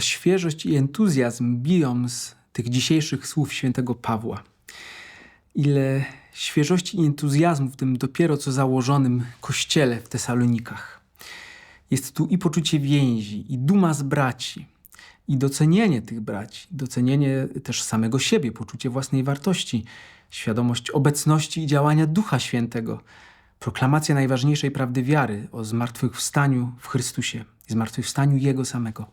świeżość i entuzjazm biją z tych dzisiejszych słów świętego Pawła. Ile świeżości i entuzjazmu w tym dopiero co założonym kościele w Tesalonikach. Jest tu i poczucie więzi, i duma z braci, i docenienie tych braci, docenienie też samego siebie, poczucie własnej wartości, świadomość obecności i działania Ducha Świętego, proklamacja najważniejszej prawdy wiary o zmartwychwstaniu w Chrystusie i zmartwychwstaniu Jego samego.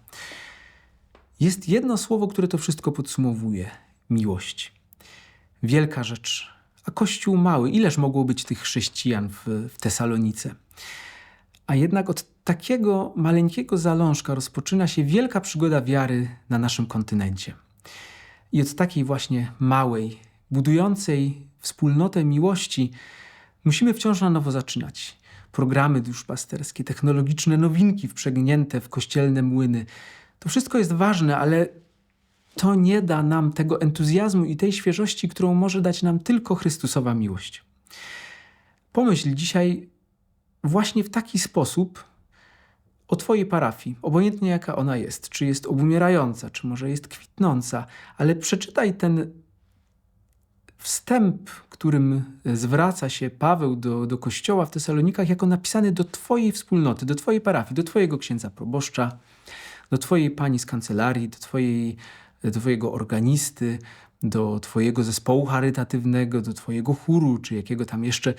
Jest jedno słowo, które to wszystko podsumowuje: miłość. Wielka rzecz. A kościół mały, ileż mogło być tych chrześcijan w, w Tesalonice? A jednak od takiego maleńkiego zalążka rozpoczyna się wielka przygoda wiary na naszym kontynencie. I od takiej właśnie małej, budującej wspólnotę miłości musimy wciąż na nowo zaczynać. Programy duszpasterskie, technologiczne nowinki wprzęgnięte w kościelne młyny. To wszystko jest ważne, ale to nie da nam tego entuzjazmu i tej świeżości, którą może dać nam tylko Chrystusowa miłość. Pomyśl dzisiaj właśnie w taki sposób o Twojej parafii, obojętnie jaka ona jest, czy jest obumierająca, czy może jest kwitnąca, ale przeczytaj ten wstęp, którym zwraca się Paweł do, do kościoła w Tesalonikach, jako napisany do Twojej wspólnoty, do Twojej parafii, do Twojego księdza proboszcza, do Twojej pani z kancelarii, do, twojej, do Twojego organisty, do Twojego zespołu charytatywnego, do Twojego chóru, czy jakiego tam jeszcze,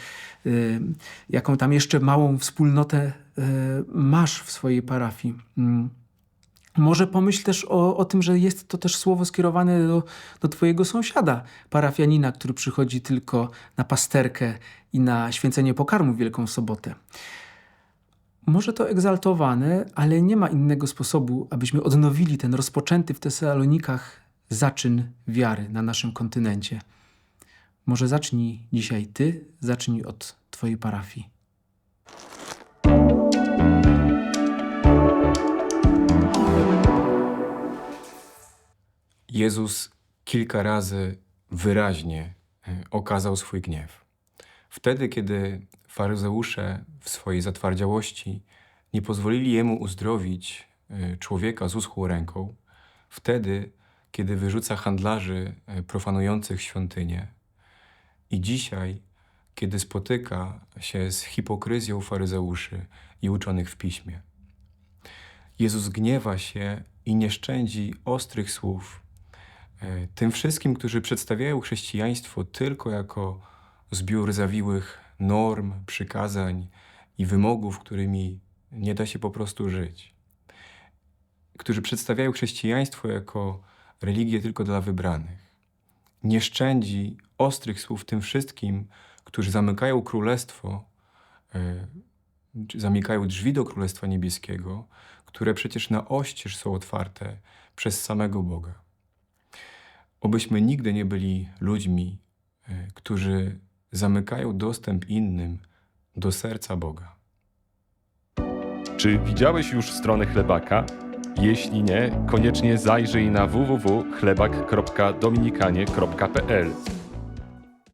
y, jaką tam jeszcze małą wspólnotę y, masz w swojej parafii. Mm. Może pomyśl też o, o tym, że jest to też słowo skierowane do, do Twojego sąsiada, parafianina, który przychodzi tylko na pasterkę i na święcenie pokarmu w Wielką Sobotę. Może to egzaltowane, ale nie ma innego sposobu, abyśmy odnowili ten rozpoczęty w Tesalonikach zaczyn wiary na naszym kontynencie. Może zacznij dzisiaj Ty, zacznij od Twojej parafii. Jezus kilka razy wyraźnie e, okazał swój gniew. Wtedy, kiedy faryzeusze w swojej zatwardziałości nie pozwolili jemu uzdrowić e, człowieka z uschłą ręką, wtedy, kiedy wyrzuca handlarzy e, profanujących świątynię, i dzisiaj, kiedy spotyka się z hipokryzją faryzeuszy i uczonych w piśmie. Jezus gniewa się i nie szczędzi ostrych słów e, tym wszystkim, którzy przedstawiają chrześcijaństwo tylko jako zbiór zawiłych norm, przykazań i wymogów, którymi nie da się po prostu żyć. Którzy przedstawiają chrześcijaństwo jako religię tylko dla wybranych. Nie szczędzi ostrych słów tym wszystkim, którzy zamykają królestwo, e, zamykają drzwi do Królestwa Niebieskiego, które przecież na oścież są otwarte przez samego Boga. Obyśmy nigdy nie byli ludźmi, e, którzy zamykają dostęp innym do serca Boga. Czy widziałeś już stronę chlebaka? Jeśli nie, koniecznie zajrzyj na www.chlebak.dominikanie.pl.